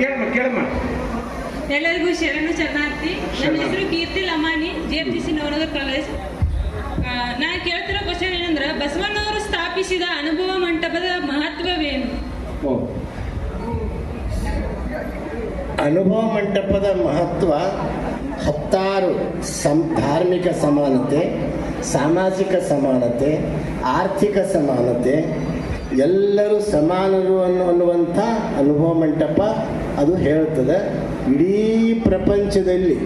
ಕೇಳಮ್ಮ ಕೇಳಮ್ಮ ಎಲ್ಲರಿಗೂ ಶರಣು ಶರಣಾರ್ಥಿ. ನನ್ನ. ಹೆಸರು Keerti Lamani J F T C Navanagar college. ನಾನು ಕೇಳ್ತಿರೋ ಕ್ವಶನ್ ಏನಂದ್ರೆ ಬಸವಣ್ಣವರು ಸ್ಥಾಪಿಸಿದ ಅನುಭವ ಮಂಟಪದ ಮಹತ್ವವೇನು? ಅನುಭವ ಮಂಟಪದ ಮಹತ್ವ ಹತ್ತಾರು ಸಂ ಧಾರ್ಮಿಕ ಸಮಾನತೆ ಸಾಮಾಜಿಕ ಸಮಾನತೆ ಆರ್ಥಿಕ ಸಮಾನತೆ ಎಲ್ಲರೂ ಸಮಾನರು ಅನ್ನೋ ಅನ್ನುವಂಥ ಅನುಭವ ಮಂಟಪ ಅದು ಹೇಳ್ತದೆ ಇಡೀ ಪ್ರಪಂಚದಲ್ಲಿ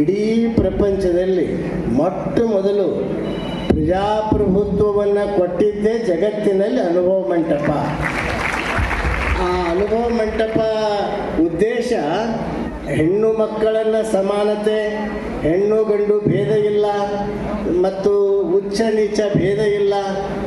ಇಡೀ ಪ್ರಪಂಚದಲ್ಲಿ ಮೊಟ್ಟ ಮೊದಲು ಪ್ರಜಾಪ್ರಭುತ್ವವನ್ನು ಕೊಟ್ಟಿದ್ದೇ ಜಗತ್ತಿನಲ್ಲಿ ಅನುಭವ ಮಂಟಪ. ಆ ಅನುಭವ ಮಂಟಪ ಉದ್ದೇಶ ಹೆಣ್ಣು ಮಕ್ಕಳನ್ನು ಸಮಾನತೆ, ಹೆಣ್ಣು ಗಂಡು ಭೇದ ಇಲ್ಲ, ಮತ್ತು ಉಚ್ಚ ನೀಚ ಭೇದ ಇಲ್ಲ.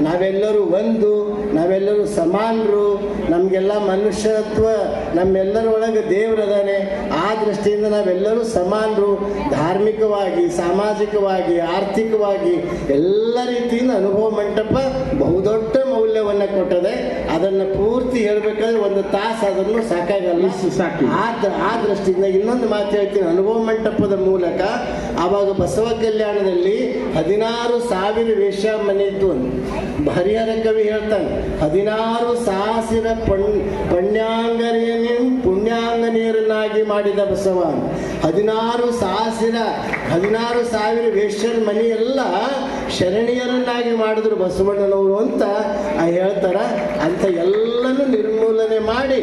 ನಾವೆಲ್ಲರೂ ಒಂದು ನಾವೆಲ್ಲರೂ ಸಮಾನರು. ನಮಗೆಲ್ಲ ಮನುಷ್ಯತ್ವ ನಮ್ಮೆಲ್ಲರ ಒಳಗೆ ದೇವರದಾನೆ ಆ ದೃಷ್ಟಿಯಿಂದ ನಾವೆಲ್ಲರೂ ಸಮಾನರು. ಧಾರ್ಮಿಕವಾಗಿ ಸಾಮಾಜಿಕವಾಗಿ ಆರ್ಥಿಕವಾಗಿ ಎಲ್ಲ ರೀತಿಯಿಂದ ಅನುಭವ ಮಂಟಪ ಬಹುದೊಡ್ಡ ಮೌಲ್ಯವನ್ನು ಕೊಟ್ಟದೆ. ಅದನ್ನು ಪೂರ್ತಿ ಹೇಳಬೇಕಾದ್ರೆ ಒಂದು ತಾಸು ಅದನ್ನು ಸಾಕಾಗಲ್ಲ. ಸಾಕು. ಆ ದೃಷ್ಟಿಯಿಂದ ಇನ್ನೊಂದು ಮಾತು ಹೇಳ್ತೀನಿ. ಅನುಭವ ಮಂಟಪದ ಮೂಲಕ ಆವಾಗ ಬಸವ ಕಲ್ಯಾಣದಲ್ಲಿ ಹದಿನಾರು ಸಾವಿರ ವೇಷ ಮನೆ ಇತ್ತು ಹರಿಹರ ಕವಿ ಹೇಳ್ತಾನೆ, ಹದಿನಾರು ಸಾಸಿರ ಪಣ್, ಪುಣ್ಯಾಂಗನೇನಿ ಪುಣ್ಯಾಂಗನೇರನ್ನಾಗಿ ಮಾಡಿದ ಬಸವ ಹದಿನಾರು ಸಾಸಿರ ಹದಿನಾರು ಸಾವಿರ ವೇಶ್ಯರ ಮನೆಯೆಲ್ಲ ಶರಣೀಯರನ್ನಾಗಿ ಮಾಡಿದ್ರು ಬಸವಣ್ಣನವರು ಅಂತ ಹೇಳ್ತಾರ. ಅಂತ ಎಲ್ಲನೂ ನಿರ್ಮೂಲನೆ ಮಾಡಿ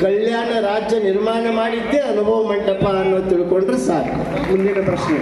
ಕಲ್ಯಾಣ ರಾಜ್ಯ ನಿರ್ಮಾಣ ಮಾಡಿದ್ದೇ ಅನುಭವ ಮಂಟಪ ಅನ್ನೋದು ತಿಳ್ಕೊಂಡ್ರೆ ಸಾಕು. ಮುಂದಿನ ಪ್ರಶ್ನೆ.